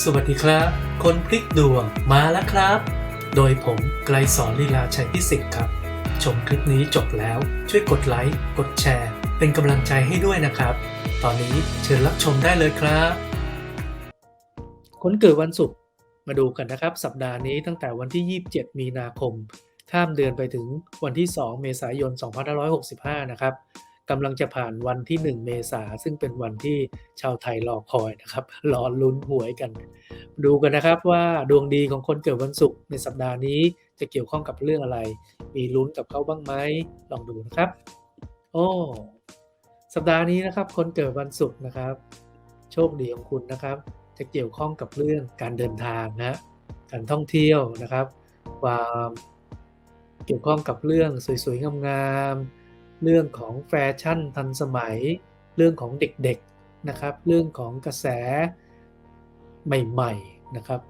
สวัสดีครับ คนพลิกดวงมาแล้วครับ โดยผมไกลสอนลีลาชัยพิสิทธิ์ครับ ชมคลิปนี้จบแล้วช่วยกดไลค์ กดแชร์ เป็นกำลังใจให้ด้วยนะครับ ตอนนี้เชิญรับชมได้เลยครับ คนเกิดวันศุกร์มาดูกันนะครับ สัปดาห์นี้ตั้งแต่วันที่ 27 มีนาคม ข้ามเดือนไปถึงวันที่ 2 เมษายน 2565 นะครับ กำลังจะผ่านวันที่ 1 เมษาซึ่งเป็นวันที่ชาวไทยรอคอยนะครับรอลุ้นหวยกัน ดูกันนะครับว่าดวงดีของคนเกิดวันศุกร์ในสัปดาห์นี้จะเกี่ยวข้องกับเรื่องอะไร มีลุ้นกับเขาบ้างไหมลองดูนะครับ โอ้สัปดาห์นี้นะครับ คนเกิดวันศุกร์นะครับ โชคดีของคุณนะครับ จะเกี่ยวข้องกับเรื่องการเดินทางนะการท่องเที่ยวนะครับ ความเกี่ยวข้องกับเรื่องสวยๆงามๆ เรื่องของแฟชั่นทันสมัย เรื่องของเด็กๆนะครับ เรื่องของกระแสใหม่ๆนะครับ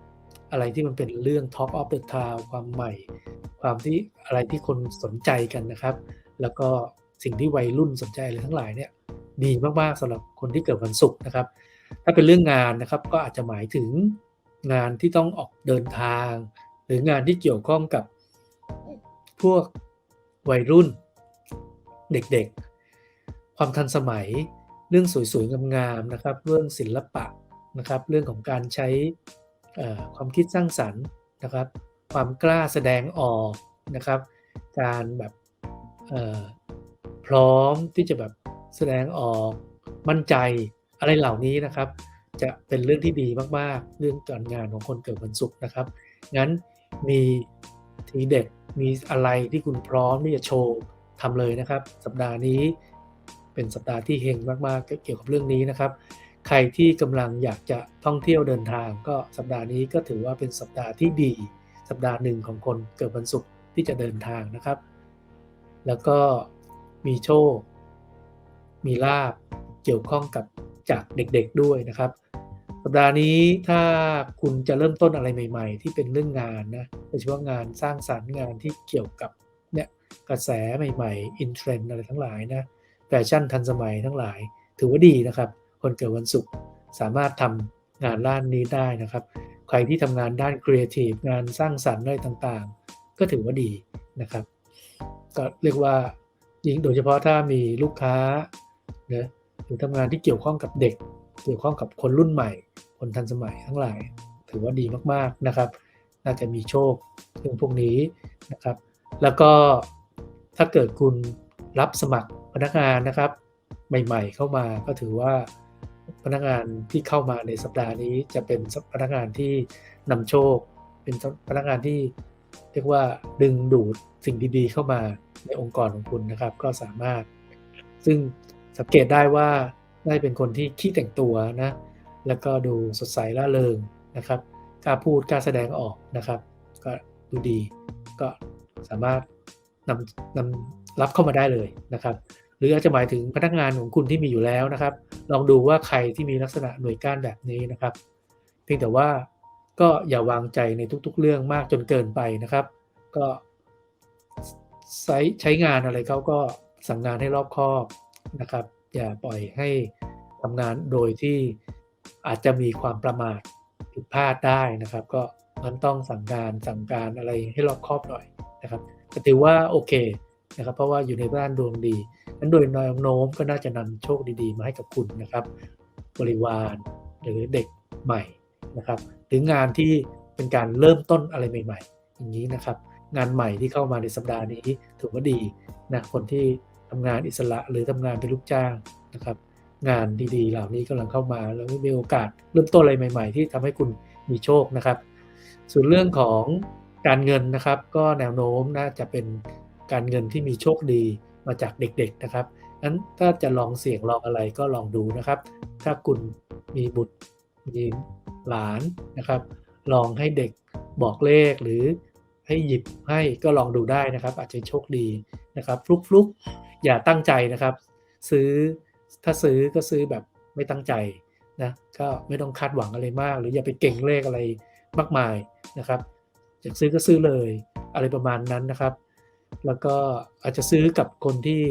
อะไรที่มันเป็นเรื่อง Talk of the Town ความใหม่ ความที่อะไรที่คนสนใจกันนะครับ แล้วก็สิ่งที่วัยรุ่นสนใจอะไรทั้งหลายเนี่ยดีมากๆสำหรับคนที่เกิดวันศุกร์นะครับ ถ้าเป็นเรื่องงานนะครับก็อาจจะหมายถึงงานที่ต้องออกเดินทาง หรืองานที่เกี่ยวข้องกับพวกวัยรุ่น เด็กๆ ความทันสมัย เรื่องสวยๆงามๆนะครับ เรื่องศิลปะนะครับ เรื่องของการใช้ความคิดสร้างสรรค์นะครับ ความกล้าแสดงออกนะครับ การแบบพร้อมที่จะแบบแสดงออกมั่นใจอะไรเหล่านี้นะครับ จะเป็นเรื่องที่ดีมากๆ เรื่องการงานของคนเกิดวันศุกร์นะครับ งั้นมีทีเด็ดมีอะไรที่คุณพร้อมที่จะโชว์ ทำเลยนะครับ สัปดาห์นี้เป็นสัปดาห์ที่เฮงมากๆเกี่ยวกับเรื่องนี้นะครับ ใครที่กำลังอยากจะท่องเที่ยวเดินทาง ก็สัปดาห์นี้ก็ถือว่าเป็นสัปดาห์ที่ดี สัปดาห์หนึ่งของคนเกิดวันศุกร์ที่จะเดินทางนะครับ แล้วก็มีโชค มีลาบเกี่ยวข้องกับจากเด็กๆด้วยนะครับ สัปดาห์นี้ถ้าคุณจะเริ่มต้นอะไรใหม่ ๆ ที่เป็นเรื่องงานนะโดยเฉพาะงานสร้างสรรค์งานที่เกี่ยวกับ เนี่ยกระแสใหม่ๆอินเทรนด์อะไรทั้งหลายนะแฟชั่นทันสมัยทั้งหลาย ถือว่าดีนะครับ คนเกิดวันศุกร์สามารถทำงานด้านนี้ได้นะครับ ใครที่ทำงานด้านครีเอทีฟงานสร้างสรรค์อะไรต่างๆ ก็ถือว่าดีนะครับ ก็เรียกว่ายิ่งโดยเฉพาะถ้ามีลูกค้าเนะหรือทำงานที่เกี่ยวข้องกับเด็ก เกี่ยวข้องกับคนรุ่นใหม่ คนทันสมัยทั้งหลาย ถือว่าดีมากๆนะครับ น่าจะมีโชคเรื่องพวกนี้นะครับ แล้วก็ถ้าเกิดคุณรับสมัครพนักงานนะครับ ใหม่ๆเข้ามาก็ถือว่าพนักงานที่เข้ามาในสัปดาห์นี้จะเป็นพนักงานที่นำโชค เป็นพนักงานที่เรียกว่าดึงดูดสิ่งดีๆเข้ามาในองค์กรของคุณนะครับ ก็สามารถ ซึ่งสังเกตได้ว่าได้เป็นคนที่ขี้แต่งตัวนะ แล้วก็ดูสดใสร่าเริงนะครับกล้าพูดกล้าแสดงออกนะครับ ก็ดูดีก็ สามารถนำนำรับเข้ามาได้เลยนะครับ หรืออาจจะหมายถึงพนักงานของคุณที่มีอยู่แล้วนะครับ ลองดูว่าใครที่มีลักษณะหน่วยก้านแบบนี้นะครับ เพียงแต่ว่าก็อย่าวางใจในทุกๆ เรื่องมากจนเกินไปนะครับ ก็ใช้ใช้งานอะไรเขาก็สั่งงานให้รอบคอบนะครับ อย่าปล่อยให้ทำงานโดยที่อาจจะมีความประมาทผิดพลาดได้นะครับ ก็มันต้องสั่งการสั่งการอะไรให้รอบคอบหน่อย นะครับแต่ถือว่าโอเคนะครับ เพราะว่าอยู่ในบ้านดวงดีนั้นโดยแนวโน้มก็น่าจะนำโชคดีๆ มาให้กับคุณนะครับ บริวารหรือเด็กใหม่นะครับ หรืองานที่เป็นการเริ่มต้นอะไรใหม่ ๆ อย่างนี้นะครับ งานใหม่ที่เข้ามาในสัปดาห์นี้ถือว่าดีนะคนที่ทำงานอิสระหรือทำงานเป็นลูกจ้างนะครับ งานดีๆ เหล่านี้กำลังเข้ามาแล้วมีโอกาสเริ่มต้นอะไรใหม่ ๆ ที่ทำให้คุณมีโชคนะครับ ส่วนเรื่องของ การเงินนะครับ ก็แนวโน้มน่าจะเป็นการเงินที่มีโชคดีมาจากเด็กๆนะครับนั้นถ้าจะลองเสี่ยงลองอะไรก็ลองดูนะครับ ถ้าคุณมีบุตรมีหลานนะครับ ลองให้เด็กบอกเลขหรือให้หยิบให้ก็ลองดูได้นะครับ อาจจะโชคดีนะครับฟลุกฟลุกอย่าตั้งใจนะครับ ซื้อถ้าซื้อก็ซื้อแบบไม่ตั้งใจนะก็ไม่ต้องคาดหวังอะไรมาก หรืออย่าไปเก่งเลขอะไรมากมายนะครับ อยากซื้อก็ซื้อเลย อะไรประมาณนั้นนะครับ แล้วก็อาจจะซื้อกับคนที่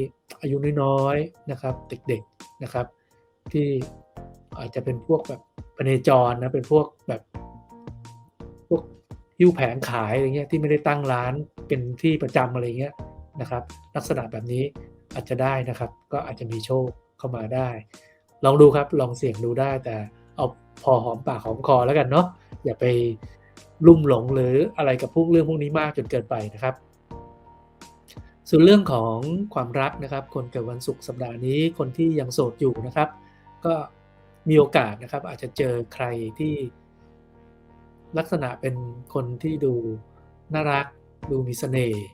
อายุน้อยๆนะครับ เด็กๆนะครับ ที่อาจจะเป็นพวกแบบพเนจรนะเป็นพวกแบบพวกหิ้วแผงขายอะไรเงี้ยที่ไม่ได้ตั้งร้านเป็นที่ประจำอะไรเงี้ยนะครับ ลักษณะแบบนี้อาจจะได้นะครับ ก็อาจจะมีโชคเข้ามาได้ ลองดูครับลองเสี่ยงดูได้แต่เอาพอหอมปากหอมคอแล้วกันเนาะอย่าไป ลุ่มหลงหรืออะไรกับพวกเรื่องพวกนี้มากจนเกินไปนะครับ ส่วนเรื่องของความรักนะครับ คนเกิดวันศุกร์สัปดาห์นี้คนที่ยังโสดอยู่นะครับ ก็มีโอกาสนะครับ อาจจะเจอใครที่ลักษณะเป็นคนที่ดูน่ารัก ดูมีเสน่ห์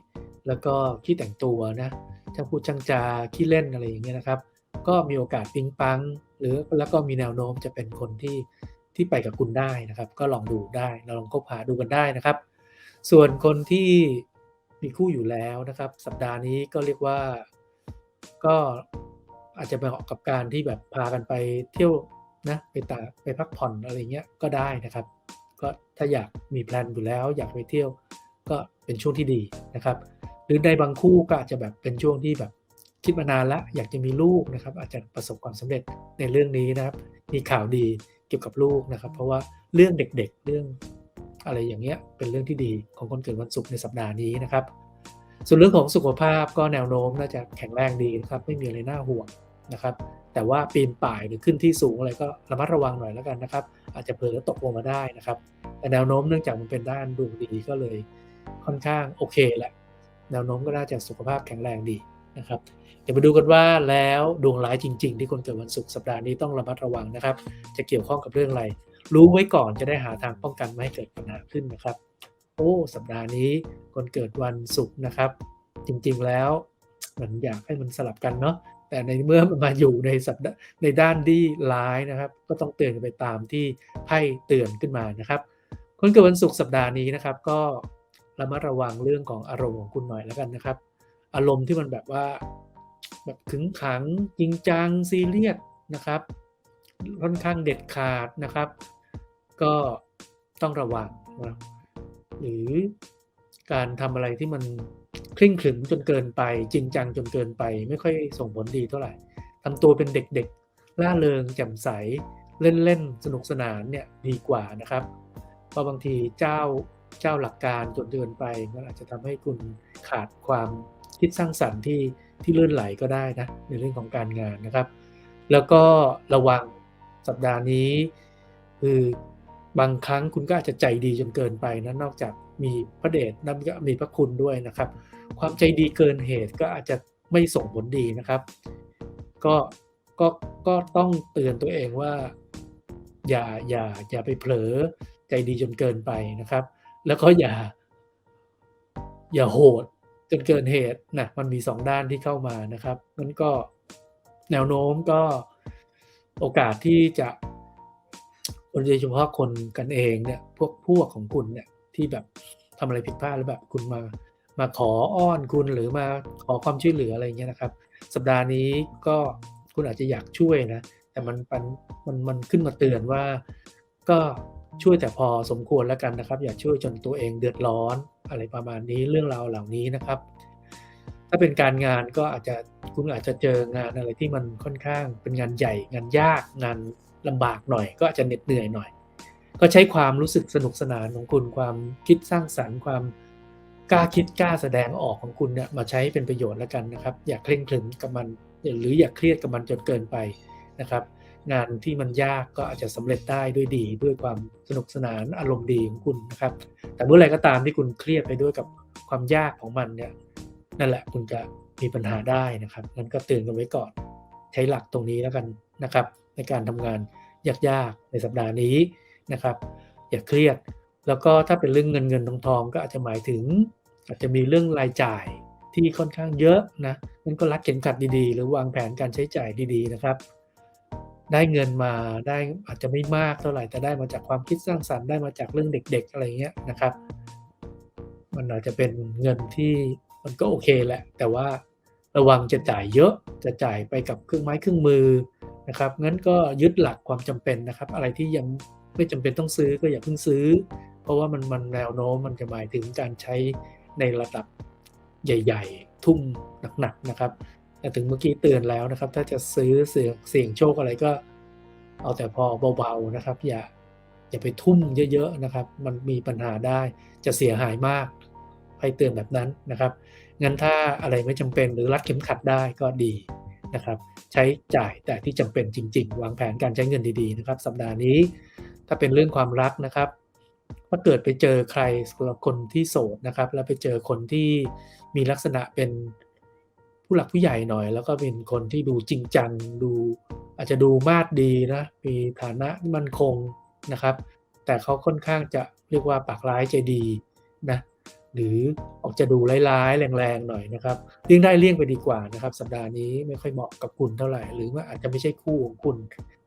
แล้วก็ขี้แต่งตัวนะช่างพูดช่างจาขี้เล่นอะไรอย่างเงี้ยนะครับ ก็มีโอกาสปิ๊งปัง หรือแล้วก็มีแนวโน้มจะเป็นคนที่ ที่ไปกับคุณได้นะครับ ก็ลองดูได้เราลองคบหาดูกันได้นะครับ ส่วนคนที่มีคู่อยู่แล้วนะครับ สัปดาห์นี้ก็เรียกว่าก็อาจจะไปเหมาะกับการที่แบบพากันไปเที่ยวนะไปตาไปพักผ่อนอะไรเงี้ยก็ได้นะครับ ก็ถ้าอยากมีแพลนอยู่แล้ว อยากไปเที่ยวก็เป็นช่วงที่ดีนะครับ หรือในบางคู่ก็อาจจะแบบเป็นช่วงที่แบบคิดมานานล้วอยากจะมีลูกนะครับ อาจจะประสบความสำเร็จในเรื่องนี้นะครับ มีข่าวดี เกี่ยวกับลูกนะครับ เพราะว่าเรื่องเด็กๆ เรื่องอะไรอย่างเงี้ยเป็นเรื่องที่ดีของคนเกิดวันศุกร์ในสัปดาห์นี้นะครับ ส่วนเรื่องของสุขภาพก็แนวโน้มน่าจะแข็งแรงดีนะครับ ไม่มีอะไรน่าห่วงนะครับ แต่ว่าปีนป่ายหรือขึ้นที่สูงอะไรก็ระมัดระวังหน่อยแล้วกันนะครับ อาจจะเผลอตกลงมาได้นะครับ แต่แนวโน้มเนื่องจากมันเป็นด้านดวงดีก็เลยค่อนข้างโอเคแหละแนวโน้มก็น่าจะสุขภาพแข็งแรงดี นะครับเดี๋ยวมาดูกันว่าแล้วดวงร้ายจริง ๆ ที่คนเกิดวันศุกร์สัปดาห์นี้ต้องระมัดระวังนะครับ จะเกี่ยวข้องกับเรื่องอะไร รู้ไว้ก่อนจะได้หาทางป้องกันไม่ให้เกิดปัญหาขึ้นนะครับ โอ้สัปดาห์นี้คนเกิดวันศุกร์นะครับ จริงๆแล้วมันอยากให้มันสลับกันเนาะแต่ในเมื่อมันมาอยู่ในสัปดาห์ในด้านที่ร้ายนะครับ ก็ต้องเตือนกันไปตามที่ไพ่เตือนขึ้นมานะครับ คนเกิดวันศุกร์สัปดาห์นี้นะครับ ก็ระมัดระวังเรื่องของอารมณ์ของคุณหน่อยแล้วกันนะครับ อารมณ์ที่มันแบบว่าแบบขึงขังจริงจังซีเรียสนะครับค่อนข้างเด็ดขาดนะครับ ก็ต้องระวังนะหรือการทำอะไรที่มันเคร่งขรึมจนเกินไป จริงจังจนเกินไป ไม่ค่อยส่งผลดีเท่าไหร่ทำตัวเป็นเด็กๆล่าเริงแจ่มใสเล่นๆสนุกสนานเนี่ยดีกว่านะครับ เพราะบางทีเจ้าเจ้าหลักการจนเกินไปมันอาจจะทำให้คุณขาดความ คิดสร้างสรรค์ที่ที่เลื่อนไหลก็ได้นะในเรื่องของการงานนะครับ แล้วก็ระวังสัปดาห์นี้ คือบางครั้งคุณก็อาจจะใจดีจนเกินไปนะนอกจากมีพระเดชนั้นก็มีพระคุณด้วยนะครับ ความใจดีเกินเหตุก็อาจจะไม่ส่งผลดีนะครับ ก็ก็ก็ต้องเตือนตัวเองว่า อย่าอย่าอย่าไปเผลอใจดีจนเกินไปนะครับ แล้วก็อย่า อย่าโหด จนเกินเหตุนะมันมีสองด้านที่เข้ามานะครับนั้นก็แนวโน้มก็โอกาสที่จะคนโดยเฉพาะคนกันเองเนี่ยพวกพวกของคุณเนี่ยที่แบบทำอะไรผิดพลาดแล้วแบบคุณมามาขออ้อนคุณหรือมาขอความช่วยเหลืออะไรเงี้ยนะครับ สัปดาห์นี้ก็คุณอาจจะอยากช่วยนะ แต่มันมันมันมันขึ้นมาเตือนว่าก็ ช่วยแต่พอสมควรแล้วกันนะครับ อย่าช่วยจนตัวเองเดือดร้อน อะไรประมาณนี้เรื่องราวเหล่านี้นะครับ ถ้าเป็นการงานก็อาจจะคุณอาจจะเจองานอะไรที่มันค่อนข้างเป็นงานใหญ่ งานยากงานลำบากหน่อย ก็อาจจะเหน็ดเหนื่อยหน่อย ก็ใช้ความรู้สึกสนุกสนานของคุณความคิดสร้างสรรค์ความกล้าคิดกล้าแสดงออกของคุณเนี่ยมาใช้เป็นประโยชน์แล้วกันนะครับ อย่าเคร่งครึมกับมันหรืออย่าเครียดกับมันจนเกินไปนะครับ งานที่มันยากก็อาจจะสำเร็จได้ด้วยดี ด้วยความสนุกสนานอารมณ์ดีของคุณนะครับ แต่เมื่อไรก็ตามที่คุณเครียดไปด้วยกับความยากของมันเนี่ยนั่นแหละคุณจะมีปัญหาได้นะครับงั้นก็เตือนกันไว้ก่อน ใช้หลักตรงนี้แล้วกันนะครับ ในการทำงานยากๆในสัปดาห์นี้นะครับ อย่าเครียด แล้วก็ถ้าเป็นเรื่องเงินเงินทองทองก็อาจจะหมายถึง อาจจะมีเรื่องรายจ่ายที่ค่อนข้างเยอะนะงั้นก็รัดเข็มขัดดีๆ หรือวางแผนการใช้จ่ายดีๆนะครับ ได้เงินมาได้อาจจะไม่มากเท่าไหร่แต่ได้มาจากความคิดสร้างสรรค์ได้มาจากเรื่องเด็ก ๆ อะไรเงี้ยนะครับ มันอาจจะเป็นเงินที่มันก็โอเคแหละ แต่ว่าระวังจะจ่ายเยอะจะจ่ายไปกับเครื่องไม้เครื่องมือนะครับงั้นก็ยึดหลักความจำเป็นนะครับ อะไรที่ยังไม่จำเป็นต้องซื้อก็อย่าเพิ่งซื้อ เพราะว่ามันมันแนวโน้มมันจะหมายถึงการใช้ในระดับใหญ่ ๆ ทุ่มหนักๆนะครับ แต่ถึงเมื่อกี้เตือนแล้วนะครับ ถ้าจะซื้อเสี่ยงเสี่ยงโชคอะไรก็ เอาแต่พอเบาๆนะครับ อย่าอย่าไปทุ่มเยอะๆนะครับ มันมีปัญหาได้จะเสียหายมากให้เตือนแบบนั้นนะครับ งั้นถ้าอะไรไม่จำเป็นหรือรัดเข็มขัดได้ก็ดีนะครับ ใช้จ่ายแต่ที่จำเป็นจริง ๆ วางแผนการใช้เงินดีๆนะครับ สัปดาห์นี้ถ้าเป็นเรื่องความรักนะครับถ้าเกิดไปเจอใครสำหรับคนที่โสดนะครับ แล้วไปเจอคนที่มีลักษณะเป็น ผู้หลักผู้ใหญ่หน่อย แล้วก็เป็นคนที่ดูจริงจังดู อาจจะดูมาดดีนะมีฐานะมั่นคงนะครับ แต่เขาค่อนข้างจะเรียกว่าปากร้ายใจดีนะหรือออกจะดูร้ายๆแรงๆหน่อยนะครับเลี่ยงได้เลี่ยงไปดีกว่านะครับ สัปดาห์นี้ไม่ค่อยเหมาะกับคุณเท่าไหร่ หรือว่าอาจจะไม่ใช่คู่ของคุณ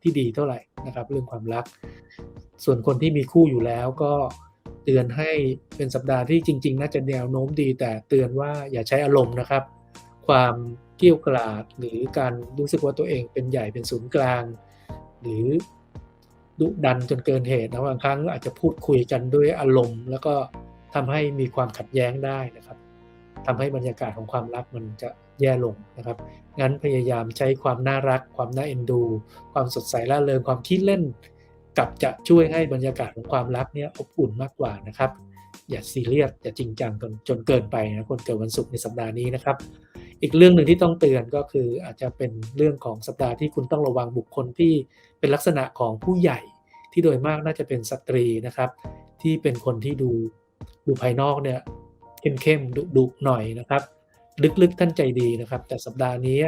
ที่ดีเท่าไหร่นะครับ เรื่องความรัก ส่วนคนที่มีคู่อยู่แล้วก็เตือนให้เป็นสัปดาห์ที่จริง ๆ น่าจะแนวโน้มดี แต่เตือนว่าอย่าใช้อารมณ์นะครับ ความเกี้ยวกราดหรือการรู้สึกว่าตัวเองเป็นใหญ่เป็นศูนย์กลาง หรือดุดันจนเกินเหตุนะบางครั้งอาจจะพูดคุยกันด้วยอารมณ์ แล้วก็ทำให้มีความขัดแย้งได้นะครับทำให้บรรยากาศของความรักมันจะแย่ลงนะครับ งั้นพยายามใช้ความน่ารัก ความน่าเอ็นดู ความสดใสร่าเริงความคิดเล่น กับจะช่วยให้บรรยากาศของความรักเนี่ยอบอุ่นมากกว่านะครับ อย่าซีเรียสอย่าจริงจังจนจนเกินไปนะคนเกิดวันศุกร์ในสัปดาห์นี้นะครับ อีกเรื่องหนึ่งที่ต้องเตือนก็คืออาจจะเป็นเรื่องของสัปดาห์ที่คุณต้องระวังบุคคลที่เป็นลักษณะของผู้ใหญ่ ที่โดยมากน่าจะเป็นสตรีนะครับ ที่เป็นคนที่ดูดูภายนอกเนี่ยเข้มๆดุดุหน่อยนะครับ ลึกๆท่านใจดีนะครับ แต่สัปดาห์นี้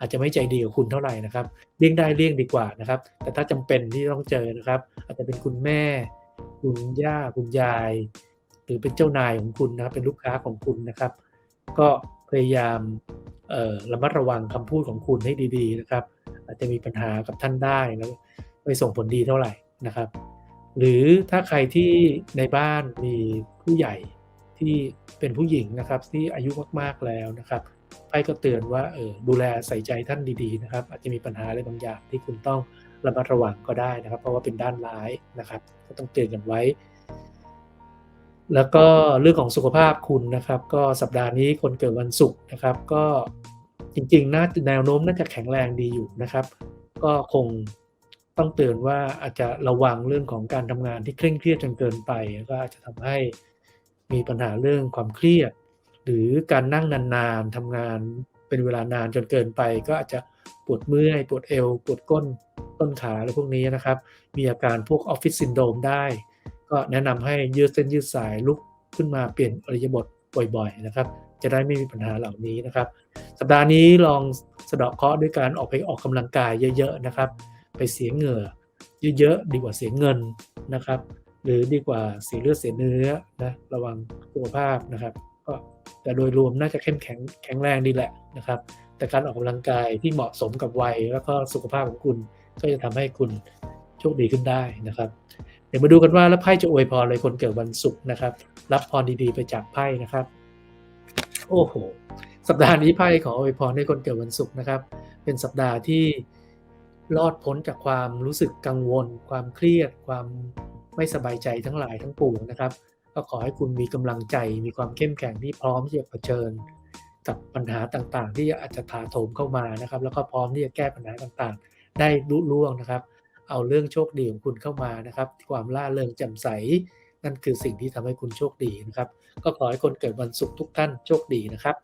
อาจจะไม่ใจดีกับคุณเท่าไหร่นะครับเลี่ยงได้เลี่ยงดีกว่านะครับ แต่ถ้าจำเป็นที่ต้องเจอนะครับ อาจจะเป็นคุณแม่ คุณย่าคุณยาย หรือเป็นเจ้านายของคุณนะครับ เป็นลูกค้าของคุณนะครับ ก็พยายาม ระมัดระวังคำพูดของคุณให้ดีๆนะครับ อาจจะมีปัญหากับท่านได้แล้วไม่ส่งผลดีเท่าไหร่นะครับ หรือถ้าใครที่ในบ้านมีผู้ใหญ่ที่เป็นผู้หญิงนะครับที่อายุมากๆแล้วนะครับไพ่ก็เตือนว่าเออดูแลใส่ใจท่านดีๆนะครับ อาจจะมีปัญหาอะไรบางอย่างที่คุณต้องระมัดระวังก็ได้นะครับ เพราะว่าเป็นด้านร้ายนะครับ ก็ต้องเตือนกันไว้ แล้วก็เรื่องของสุขภาพคุณนะครับ ก็สัปดาห์นี้คนเกิดวันศุกร์นะครับ ก็จริงๆน่าแนวโน้มน่าจะแข็งแรงดีอยู่นะครับ ก็คงต้องเตือนว่าอาจจะระวังเรื่องของการทำงานที่เคร่งเครียดจนเกินไป ก็อาจจะทำให้มีปัญหาเรื่องความเครียด หรือการนั่งนานๆทำงานเป็นเวลานานจนเกินไป ก็อาจจะปวดเมื่อยปวดเอว ปวดก้นต้นขาอะไรพวกนี้นะครับ มีอาการพวกออฟฟิศซินโดรมได้ ก็แนะนำให้ยืดเส้นยืดสายลุกขึ้นมาเปลี่ยนอริยบทบ่อยๆนะครับ จะได้ไม่มีปัญหาเหล่านี้นะครับ สัปดาห์นี้ลองสะเดาะเคราะห์ด้วยการออกไปออกกำลังกายเยอะ ๆนะครับ ไปเสียเหงื่อเยอะๆดีกว่าเสียเงินนะครับ หรือดีกว่าเสียเลือดเสียเนื้อนะระวังสุขภาพนะครับ ก็แต่โดยรวมน่าจะเข้มแข็งแข็งแรงดีแหละนะครับ แต่การออกกำลังกายที่เหมาะสมกับวัย แล้วก็สุขภาพของคุณก็จะทำให้คุณโชคดีขึ้นได้นะครับ เดี๋ยวมาดูกันว่าแล้วไพ่จะอวยพรเลยคนเกิดวันศุกร์นะครับ รับพรดีๆไปจากไพ่นะครับ โอ้โห สัปดาห์นี้ไพ่ขออวยพรให้คนเกิดวันศุกร์นะครับ เป็นสัปดาห์ที่รอดพ้นจากความรู้สึกกังวล ความเครียด ความไม่สบายใจทั้งหลายทั้งปวงนะครับ ก็ขอให้คุณมีกำลังใจ มีความเข้มแข็งที่พร้อมที่จะเผชิญ กับปัญหาต่างๆ ที่อาจจะถาโถมเข้ามานะครับ แล้วก็พร้อมที่จะแก้ปัญหาต่างๆ ได้ลุล่วงนะครับ เอาเรื่องโชคดีของคุณเข้ามานะครับ ความล่าเริงแจ่มใส นั่นคือสิ่งที่ทำให้คุณโชคดีนะครับ ก็ขอให้คนเกิดวันศุกร์ทุกท่านโชคดีนะครับ